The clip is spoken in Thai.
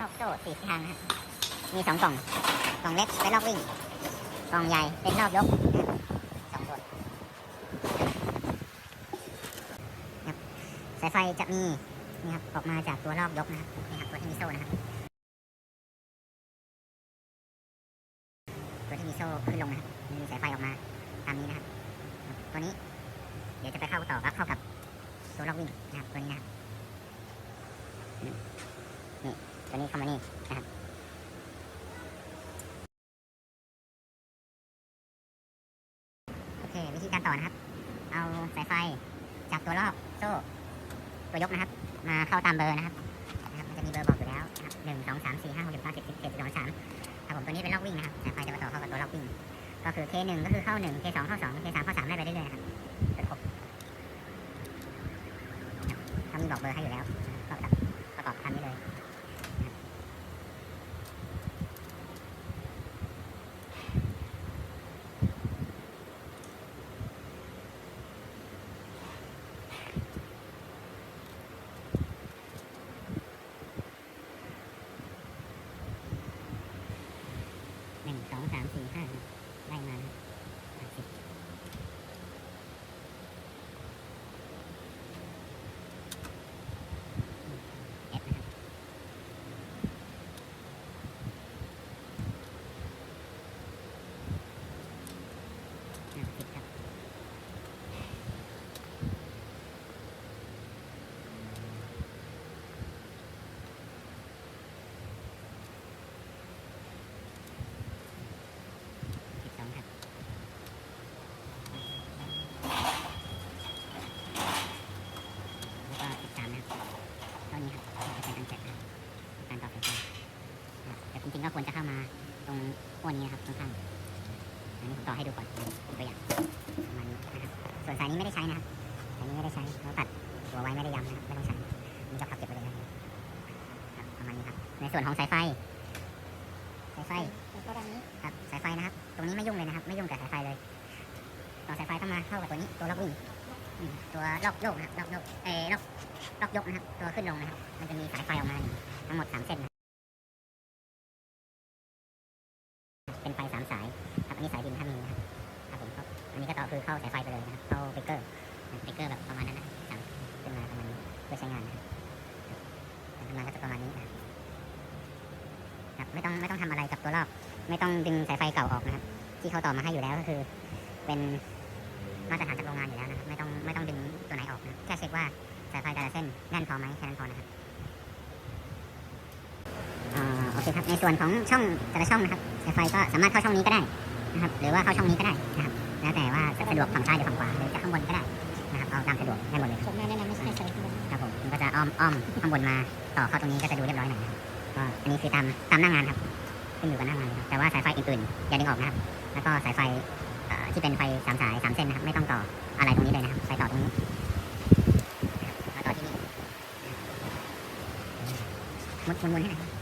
รอบโซ่สี่ทิศทางครับมีสองกล่อง กล่องเล็กเป็นรอบวิ่ง กล่องใหญ่เป็นรอบยกสองตัวครับสายไฟจะมีนี่ครับออกมาจากตัวรอบยกนะครับนี่ครับตัวที่มีโซ่นะครับตัวที่มีโซ่ขึ้นลงนะครับมีสายไฟออกมาตามนี้นะครับ ตัวนี้ เดี๋ยวจะไปเข้าต่อครับเข้ากับตัวรอบวิ่งนะครับตัวนี้นะครับนี่ ตัวนี้เข้ามานี่นะครับโอเควิธีการต่อนะครับ เอาสายไฟจากตัวรอบโซ่ตัวยกนะครับ มาเข้าตามเบอร์นะครับนะครับมันจะมีเบอร์บอกอยู่แล้วนะครับหนึ่งสองสามสี่ห้าหกเจ็ดแปดสิบสิบเอ็ดสิบสองสามครับผมตัวนี้เป็นรอบวิ่งนะครับสายไฟจะมาต่อเข้ากับตัวรอบวิ่ง ก็คือ K1 ก็คือเข้า1 K2 เข้า2 K3 เข้า3ได้ไปเรื่อยๆนะครับจนครบครับถ้ามีบอกเบอร์ให้อยู่แล้วก็ตัดประกอบทำนี้เลยนะครับหนึ่ง สามสี่ห้าไล่มาสิบเอ็ดนะครับอ่าสิบครับสิบสองครับ แล้วก็ติดตามนะครับเท่านี้ครับจะเป็นอันเสร็จนะครับการต่อสายไฟนะครับแต่ จริงๆก็ควรจะเข้ามาตรงขั้วนี้นะครับข้างๆอันนี้ผมต่อให้ดูก่อนเป็นตัวอย่างประมาณนี้นะครับส่วนสายนี้ไม่ได้ใช้นะครับสายนี้ไม่ได้ใช้เราตัดหัวไว้ไม่ได้ย้ำนะครับไม่ต้องใช้อันนี่ก็พับเก็บไว้เลยนะครับครับประมาณนี้ครับในส่วนของสายไฟสายไฟแล้วก็ดังนี้ครับสายไฟนะครับ ตรงนี้ไม่ยุ่งเลยนะครับ ไม่ยุ่งกับสายไฟเลยต่อสายไฟเข้ามาเข้ากับตัวนี้ตัวล็อกวิ่งอืมตัวล็อกโยกนะครับล็อกโยกเออล็อกล็อกยกนะครับ ตัวขึ้นลงนะครับ มันจะมีสายไฟออกมาหนึ่งทั้งหมดสามเส้นนะครับเป็นไฟสามสายครับอันนี้สายดินถ้ามีนะครับครับี้ก็ต่อคือเข้าสายไฟไปเลยนะครับเข้าเบรกเกอร์เบรกเกอร์แบบประมาณนั้นนะครับขึ้นมาประมาณนี้เพื่อใช้งานนะครับการทำงานก็จะประมาณนี้นะครับไม่ต้องไม่ต้องทำอะไรกับตัวรอบ ไม่ต้องดึงสายไฟเก่าออกนะครับ ที่เขาต่อมาให้อยู่แล้วก็คือ เป็นมาตรฐานจากโรงงานอยู่แล้วนะครับไม่ต้องไม่ต้องดึงตัวไหนออกนะแค่เช็คว่าสายไฟแต่ละเส้นแน่นพอไหมแค่นั้นพอนะครับโอเคครับในส่วนของช่องแต่ละช่องนะครับสายไฟก็สามารถเข้าช่องนี้ก็ได้นะครับหรือว่าเข้าช่องนี้ก็ได้นะครับ แล้วแต่ว่าจะสะดวกฝั่งซ้ายหรือฝั่งขวาหรือจะข้างบนก็ได้นะครับเอาตามสะดวกได้หมดเลยส่วนมากแนะนำไม่ใช่ใส่ข้างบนครับผมมันก็จะอ้อมอ้อมข้างบนมาต่อเข้าตรงนี้ก็จะดูเรียบร้อยหน่อยนะครับก็อันนี้คือตามตามหน้างานครับขึ้นอยู่กับหน้างานเลยครับแต่ว่าสายไฟอื่นๆอย่าดึงออกนะครับแล้วก็สายไฟเอ่อที่เป็นไฟสามสายสามเส้นนะครับไม่ต้องต่ออะไรตรงนี้เลยนะครับไปต่อตรงนี้มาต่อที่นี่หมุนหมุนๆให้หน่อย